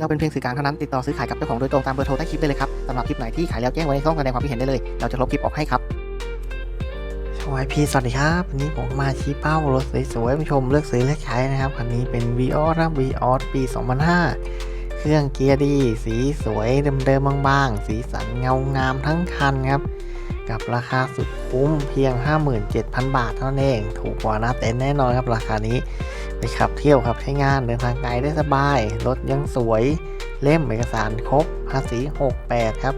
เราเป็นเพียงสื่อกลางเท่านั้นติดต่อซื้อขายกับเจ้าของโดยตรงตามเบอร์โทรใต้คลิปได้เลยครับสำหรับคลิปไหนที่ขายแล้วแจ้งไว้ในช่องแสดงความคิดเห็นได้เลย เราจะลบคลิปออกให้ครับสวัสดีสวัสดีครับ วันนี้ผมมาชี้เป้ารถสวยๆมาชมเลือกซื้อเลือกใช้นะครับคันนี้เป็น v ีออสนะ v ีออสปี 2005 เครื่องเกียร์ดี สีสวยเดิมๆบางๆ สีสันเงางามทั้งคันครับกับราคาสุดคุ้มเพียง 57,000 บาทเท่านั้นเอง ถูกกว่าหน้าเต็นท์แน่นอนครับราคานี้ ไปขับเที่ยวขับใช้งานเดินทางไกลได้สบาย รถยังสวยเล่มเอกสารครบภาษี 68 ครับ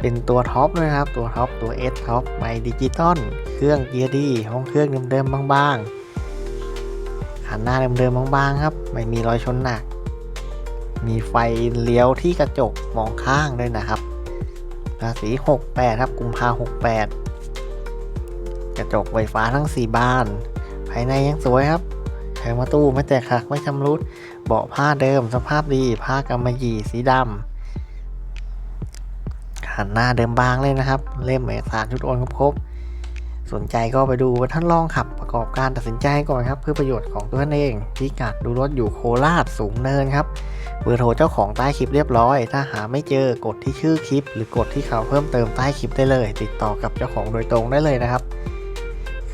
เป็นตัวท็อปด้วยครับ ตัวท็อปตัว S ท็อปไม่ดิจิตอลเครื่องเกียร์ดีห้องเครื่องเดิมๆบางๆขันหน้าเดิมๆบางๆ ครับ ไม่มีรอยชนหนัก มีไฟเลี้ยวที่กระจกมองข้างด้วยนะครับ ภาษี 68 ครับ กุมภา68 กระจกไฟฟ้าทั้ง 4 บาน ภายในยังสวยครับ งประตูไม่แตกหักไม่ชำรุด เบาะผ้าเดิมสภาพดี ผ้ากำมะหยี่สีดำหันหน้าเดิมบางเลยนะครับ เล่มเอกสารชุดโอนครบๆสนใจก็ไปดูท่านลองขับประกอบการตัดสินใจก่อนครับ เพื่อประโยชน์ของตัวท่านเองพิกัดดูรถอยู่โคราชสูงเนินครับเบอร์โทรเจ้าของใต้คลิปเรียบร้อย ถ้าหาไม่เจอกดที่ชื่อคลิป หรือกดที่เขาเพิ่มเติมใต้คลิปได้เลย ติดต่อกับเจ้าของโดยตรงได้เลยนะครับ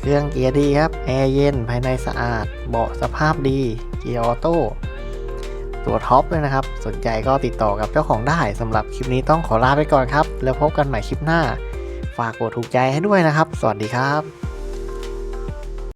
เครื่องเกียร์ดีครับ แอร์เย็นภายในสะอาด เบาะสภาพดี เกียร์ออโต้ตัวท็อปเลยนะครับ สนใจก็ติดต่อกับเจ้าของได้สำหรับคลิปนี้ต้องขอลาไปก่อนครับ แล้วพบกันใหม่คลิปหน้า ฝากกดถูกใจให้ด้วยนะครับ สวัสดีครับ